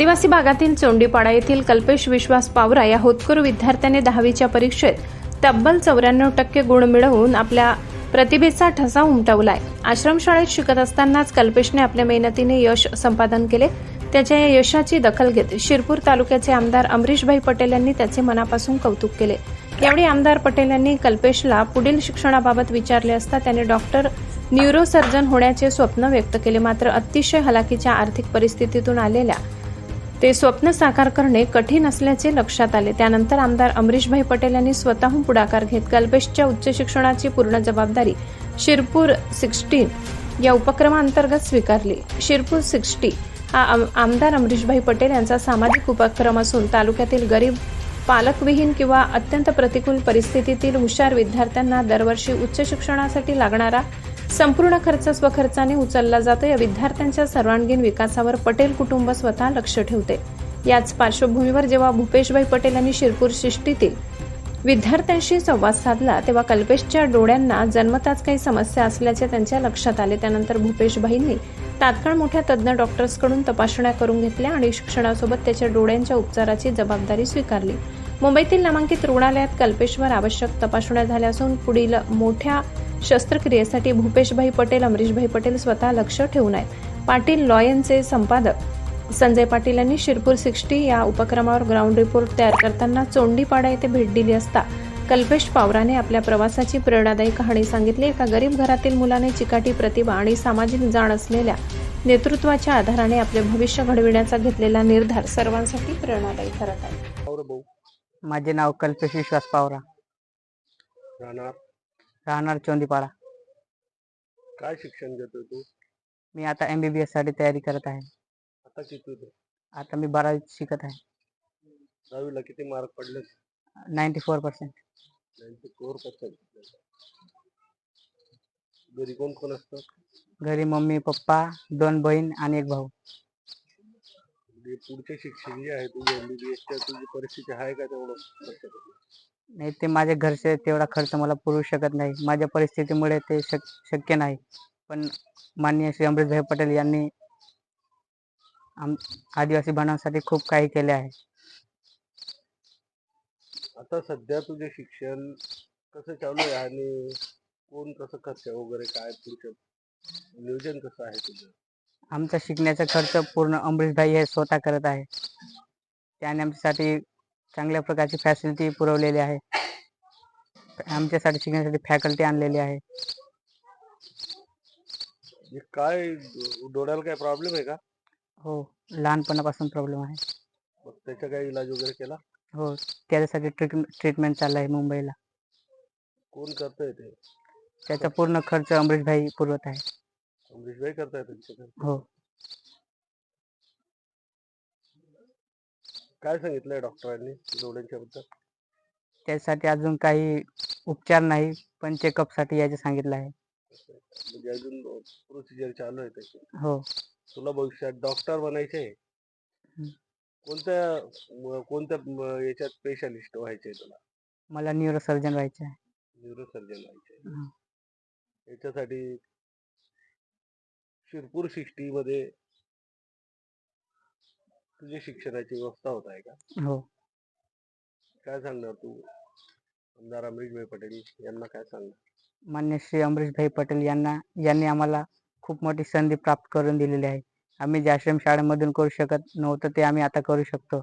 आदिवासी भागातील चोंडीपाडा येथील कल्पेश विश्वास पावरा या होतकर विद्यार्थ्याने दहावीच्या परीक्षेत तब्बल चौऱ्याण्णव टक्के गुण मिळवून आपल्या प्रतिभेचा ठसा उमटवलाय. आश्रमशाळेत शिकत असतानाच कल्पेशने आपल्या मेहनतीने यश संपादन केले. त्याच्या या यशाची दखल घेत शिरपूर तालुक्याचे आमदार अमरीशभाई पटेल यांनी त्याचे मनापासून कौतुक केले. यावेळी आमदार पटेल यांनी कल्पेशला पुढील शिक्षणाबाबत विचारले असता त्याने डॉक्टर न्यूरोसर्जन होण्याचे स्वप्न व्यक्त केले. मात्र अतिशय हलाखीच्या आर्थिक परिस्थितीतून आलेल्या ते स्वप्न साकार करणे कठीण असल्याचे लक्षात आले. त्यानंतर आमदार अमरीशभाई पटेल यांनी स्वतःहून पुढाकार घेत कल्पेशच्या उच्च शिक्षणाची पूर्ण जबाबदारी शिरपूर सिक्स्टीन या उपक्रमांतर्गत स्वीकारली. शिरपूर सिक्स्टी हा आम- आमदार अमरीशभाई पटेल यांचा सामाजिक उपक्रम असून तालुक्यातील गरीब पालकविहीन किंवा अत्यंत प्रतिकूल परिस्थितीतील हुशार विद्यार्थ्यांना दरवर्षी उच्च शिक्षणासाठी लागणारा संपूर्ण खर्च स्वखर्चाने उचलला जातो. या विद्यार्थ्यांच्या सर्वांगीण विकासावर पटेल कुटुंब स्वतः लक्ष ठेवते. याच पार्श्वभूमीवर जेव्हा भूपेशभाई पटेल यांनी शिरपूर शिष्टीतील विद्यार्थ्यांशी संवाद साधला तेव्हा कल्पेशच्या डोळ्यांना जन्मताच काही समस्या असल्याचे त्यांच्या लक्षात आले. त्यानंतर भूपेशभाईंनी तात्काळ मोठ्या तज्ज्ञ डॉक्टर्सकडून तपासण्या करून घेतल्या आणि शिक्षणासोबत त्याच्या डोळ्यांच्या उपचाराची जबाबदारी स्वीकारली. मुंबईतील नामांकित रुग्णालयात कल्पेशवर आवश्यक तपासण्या झाल्या असून पुढील मोठ्या शस्त्रक्रियेसाठी भूपेशभाई पटेल अमरीशभाई पटेल स्वतः लक्ष ठेवून आहेत. पाटील लॉयनचे संपादक. संजय पाटील यांनी शिरपूर सिक्स्टी या उपक्रमावर ग्राउंड रिपोर्ट तयार करताना चोंडीपाडा येथे भेट दिली असता कल्पेश पावराने आपल्या प्रवासाची प्रेरणादायी कहाणी सांगितली. एका गरीब घरातील मुलाने चिकाटी प्रतिभा आणि सामाजिक जाण असलेल्या नेतृत्वाच्या आधाराने आपले भविष्य घडविण्याचा घेतलेला निर्धार सर्वांसाठी प्रेरणादायी ठरत आहे. माझे नाव कल्पेश विश्वास पावरा. राहणार चोंदीपाडा. काय शिक्षण घेतोय तू? मी आता एम बी बी एससाठी तयारी करत आहे. आता किती तू आता मी बारावीत शिकत आहे. दहावीला किती मार्क पडले ninety four percent ninety four percent घरी कोण कोण असतं? घरी मम्मी पप्पा दोन बहीण आणि एक भाऊ. म्हणजे पुढचे शिक्षण जे आहे तुझे एमबीबीएसच्या तुझी परिस्थिती आहे का तेवढं? नाही ते माझ्या घरचे तेवढा खर्च मला पुरू शकत नाही. माझ्या परिस्थितीमुळे ते शक शक्य नाही. पण माननीय श्री अमृतभाई पटेल यांनी आम आदिवासी बनवण्यासाठी खूप काही केले आहे. आता सध्या तुझे शिक्षण कसं चालू आहे आणि कोण कसं खर्च वगैरे काय पुढचं नियोजन कसं आहे तुझं? आमचा शिकण्याचा खर्च पूर्ण अमरीशभाई हे स्वतः करत आहे. त्याने आमच्यासाठी चांगल्या प्रकारची फॅसिलिटी पुरवलेली आहे. आमच्यासाठी शिकण्यासाठी फॅकल्टी आणलेली आहे. म्हणजे काय डो- डोळ्याला काय प्रॉब्लेम आहे का? हो लहानपणापासून प्रॉब्लेम आहे. मग त्याचा काही इलाज वगैरे केला? हो त्याच्यासाठी ट्रीट ट्रीटमेंट चाललं आहे मुंबईला. कोण करतंय ते? त्याचा पूर्ण खर्च अमरीशभाई पुरवत आहे. अमरीशभाई करताय त्यांच्याकडे हो. काय सांगितलंय डॉक्टरांनी डोळ्यांच्या बद्दल त्यासाठी अजून काही उपचार नाही पण चेकअपसाठी यायचे सांगितलं आहे. म्हणजे अजून प्रोसिजर चालू आहे त्याची. हो. तुला भविष्यात डॉक्टर बनायचे हम्म. कोणत्या म- कोणत्या म- याच्यात स्पेशालिस्ट व्हायचे तुला? मला न्यूरोसर्जन व्हायचे आहे. न्यूरोसर्जन व्हायचे हं. याच्यासाठी शिरपूर सिक्स्टी मध्ये तुझी शिक्षणाची व्यवस्था होत आहे का? हो. काय सांगणार तू? आमदार अमरीशभाई पटेल यांना काय सांगणार? मान्य श्री अमरीशभाई पटेल यांना यांनी आम्हाला खूप मोठी संधी प्राप्त करून दिलेली आहे. आम्ही जे आश्रम शाळेमधून करू शकत नव्हतं ते आम्ही आता करू शकतो.